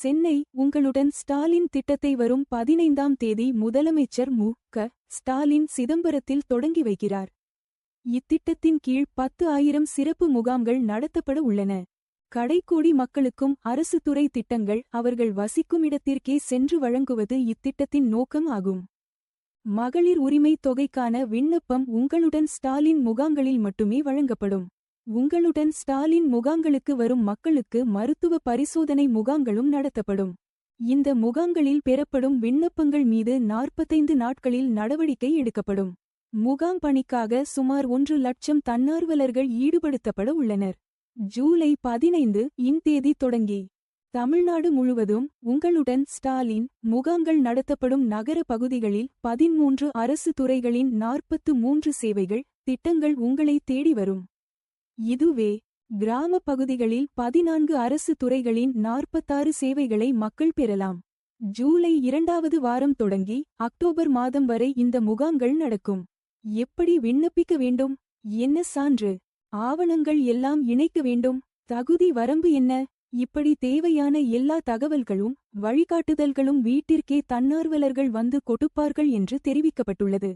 சென்னை உங்களுடன் ஸ்டாலின் திட்டத்தை வரும் பதினைந்தாம் தேதி முதலமைச்சர் மு. க. ஸ்டாலின் சிதம்பரத்தில் தொடங்கி வைக்கிறார். இத்திட்டத்தின் கீழ் பத்து ஆயிரம் சிறப்பு முகாம்கள் நடத்தப்பட உள்ளன. கடைக்கோடி மக்களுக்கும் அரசு துறை திட்டங்கள் அவர்கள் வசிக்கும் இடத்திற்கே சென்று வழங்குவது இத்திட்டத்தின் நோக்கம் ஆகும். மகளிர் உரிமை தொகைக்கான விண்ணப்பம் உங்களுடன் ஸ்டாலின் முகாம்களில் மட்டுமே வழங்கப்படும். உங்களுடன் ஸ்டாலின் முகாங்களுக்கு வரும் மக்களுக்கு மருத்துவ பரிசோதனை முகாங்களும் நடத்தப்படும். இந்த முகாங்களில் பெறப்படும் விண்ணப்பங்கள் மீது நாற்பத்தைந்து நாட்களில் நடவடிக்கை எடுக்கப்படும். முகாம் பணிக்காக சுமார் ஒன்று லட்சம் தன்னார்வலர்கள் ஈடுபடுத்தப்பட உள்ளனர். ஜூலை பதினைந்து இந்தேதி தொடங்கி. தமிழ்நாடு முழுவதும் உங்களுடன் ஸ்டாலின் முகாங்கள் நடத்தப்படும் நகர பகுதிகளில் பதிமூன்று அரசு துறைகளின் நாற்பத்து மூன்று சேவைகள் திட்டங்கள் உங்களை தேடி வரும். இதுவே கிராம பகுதிகளில் பதினான்கு அரசு துறைகளின் நாற்பத்தாறு சேவைகளை மக்கள் பெறலாம். ஜூலை இரண்டாவது வாரம் தொடங்கி அக்டோபர் மாதம் வரை இந்த முகாம்கள் நடக்கும். எப்படி விண்ணப்பிக்க வேண்டும்? என்ன சான்று? ஆவணங்கள் எல்லாம் இணைக்க வேண்டும்? தகுதி வரம்பு என்ன? இப்படி தேவையான எல்லா தகவல்களும் வழிகாட்டுதல்களும் வீட்டிற்கே தன்னார்வலர்கள் வந்து கொடுப்பார்கள் என்று தெரிவிக்கப்பட்டுள்ளது.